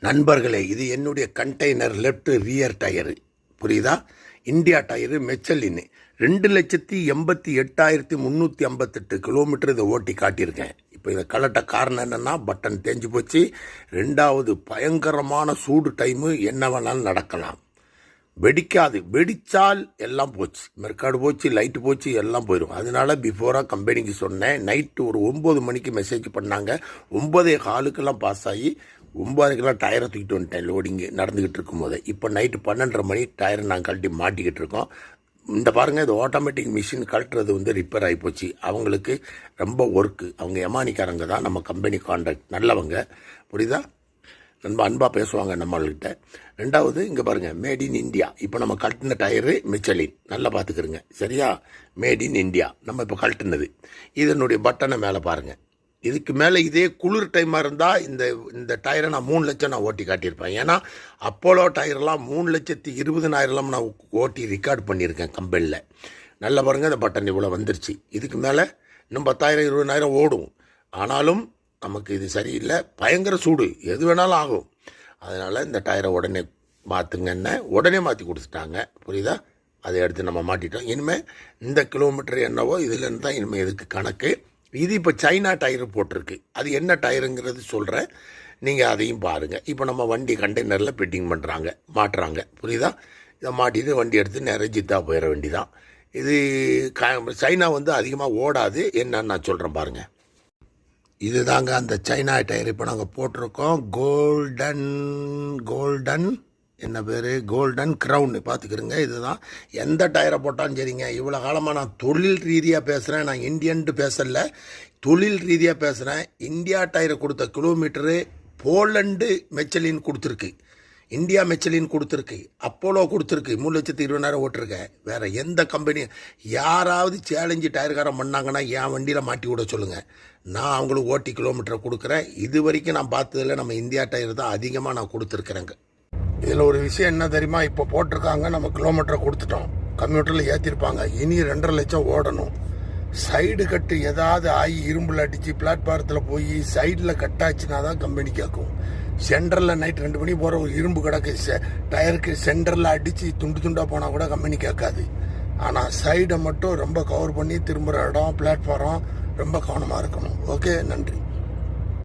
நண்பர்களே இது என்னுடைய கண்டெய்னர் லெஃப்ட் ரியர் டயரு. புரியுதா? இந்தியா டயரு மெச்சலின்னு. ரெண்டு லட்சத்தி எண்பத்தி எட்டாயிரத்தி முந்நூற்றி ஐம்பத்தெட்டு கிலோமீட்டர் இதை ஓட்டி காட்டியிருக்கேன். இப்போ இதை கலட்ட காரணம் என்னென்னா பட்டன் தேஞ்சு போச்சு. ரெண்டாவது பயங்கரமான சூடு டைமு என்ன வேணாலும் நடக்கலாம். வெடிக்காது. வெடித்தால் எல்லாம் போச்சு. மெர்காடு போச்சு லைட்டு போச்சு எல்லாம் போயிடும் அதனால பிஃபோராக கம்பெனிக்கு சொன்னேன். நைட்டு ஒரு ஒம்பது மணிக்கு மெசேஜ் பண்ணாங்க. ஒம்பதே காலுக்கெல்லாம் பாஸ் ஆகி ஒம்பதரைக்கெல்லாம் டயரை தூக்கிட்டு வந்துட்டேன் லோடிங்கு நடந்துக்கிட்டு இருக்கும்போது. இப்போ நைட்டு பன்னெண்டரை மணி டயரை நாங்கள் கழட்டி மாட்டிக்கிட்டு இருக்கோம். இந்த பாருங்கள் இது ஆட்டோமேட்டிக் மிஷின் கழட்டுறது வந்து ரிப்பேர் ஆகிப்போச்சு அவங்களுக்கு ரொம்ப ஒர்க்கு அவங்க எமானிக்காரங்க தான் நம்ம கம்பெனி கான்ட்ராக்ட் நல்லவங்க. புரியுதா? ரொம்ப அன்பாக பேசுவாங்க நம்மள்கிட்ட. ரெண்டாவது இங்கே பாருங்கள் மேட் இன் இந்தியா இப்போ நம்ம கழட்டின டயரு மிச்சலின். நல்லா பார்த்துக்கிறோங்க சரியா? மேட் இன் இந்தியா நம்ம இப்போ கழட்டினது. இதனுடைய பட்டனை மேலே பாருங்கள் இதுக்கு மேலே இதே குளிர் டைமாக இருந்தால் இந்த இந்த டயரை நான் மூணு லட்சம் நான் ஓட்டி காட்டியிருப்பேன். ஏன்னா அப்போலோ டயர்லாம் மூணு லட்சத்தி இருபதுனாயிரம்லாம் நான் ஓட்டி ரெக்கார்ட் பண்ணியிருக்கேன் கம்பெனியில் நல்லா பாருங்கள் இந்த பட்டன் இவ்வளோ வந்துருச்சு. இதுக்கு மேலே இன்னும் பத்தாயிரம் இருபதாயிரம் ஓடும். ஆனாலும் நமக்கு இது சரியில்லை. பயங்கர சூடு. எது வேணாலும் ஆகும். அதனால் இந்த டயரை உடனே மாற்றுங்கன்னு உடனே மாற்றி கொடுத்துட்டாங்க. புரியுதா? அதை எடுத்து நம்ம மாட்டிட்டோம். இனிமேல் இந்த கிலோமீட்டர் என்னவோ இதுலேருந்து தான் இனிமேல் இதுக்கு கணக்கு. இது இப்போ சைனா டயர் போட்டிருக்கு. அது என்ன டயருங்கிறது சொல்கிறேன் நீங்கள் அதையும் பாருங்கள் இப்போ நம்ம வண்டி கண்டெய்னரில் பெட்டிங் பண்ணுறாங்க மாட்டுறாங்க. புரியுதா? இதை மாட்டிட்டு வண்டி எடுத்து நேரம் ஜித்தா போயிட வேண்டிதான். இது க சைனா வந்து அதிகமாக ஓடாது. என்னன்னு நான் சொல்கிறேன் பாருங்கள் இதுதாங்க அந்த சைனா டயர் இப்போ நாங்கள் போட்டிருக்கோம். Golden golden. என்ன பேர்? கோல்டன் க்ரௌன் பார்த்துக்கிறோங்க இதுதான். எந்த டயரை போட்டாலும் சரிங்க. இவ்வளோ காலமாக நான் தொழில் ரீதியாக பேசுகிறேன் நான் இந்தியன்ட்டு பேசல. தொழில் ரீதியாக பேசுகிறேன் இந்தியா டயரை கொடுத்த கிலோமீட்டரு போலண்டு மெச்சலின் கொடுத்துருக்கு. இந்தியா மெச்சலின் கொடுத்துருக்கு. அப்போலோ கொடுத்துருக்கு. மூணு லட்சத்து இருபதாயிரம் ஓட்டிருக்கேன் வேறு எந்த கம்பெனி யாராவது சேலஞ்சு டயர்காரம் பண்ணாங்கன்னா என் வண்டியில் மாட்டி விட சொல்லுங்கள் நான் அவங்களுக்கு ஓட்டி கிலோமீட்டரை கொடுக்குறேன். இது வரைக்கும் நான் பார்த்ததில் நம்ம இந்தியா டயர் தான் அதிகமாக நான் கொடுத்துருக்குறேங்க. இதில் ஒரு விஷயம் என்ன தெரியுமா? இப்போ போட்டிருக்காங்க நம்ம கிலோமீட்டரை கொடுத்துட்டோம். கம்ப்யூட்டரில் ஏற்றிருப்பாங்க இனி ரெண்டரை லட்சம் ஓடணும். சைடு கட்டு ஏதாவது ஆகி இரும்பில் அடித்து பிளாட்ஃபாரத்தில் போய் சைடில் கட்டாச்சுன்னா தான் கம்பெனி கேட்கும் சென்டரில் நைட் ரெண்டு மணி போகிற ஒரு இரும்பு கிடக்கு. செ- டயருக்கு சென்டரில் அடித்து துண்டு துண்டாக போனால் கூட கம்பெனி கேட்காது. ஆனால் சைடை மட்டும் ரொம்ப கவர் பண்ணி திரும்புகிற இடம் பிளாட்ஃபாரம் ரொம்ப கவனமாக இருக்கணும். ஓகே நன்றி.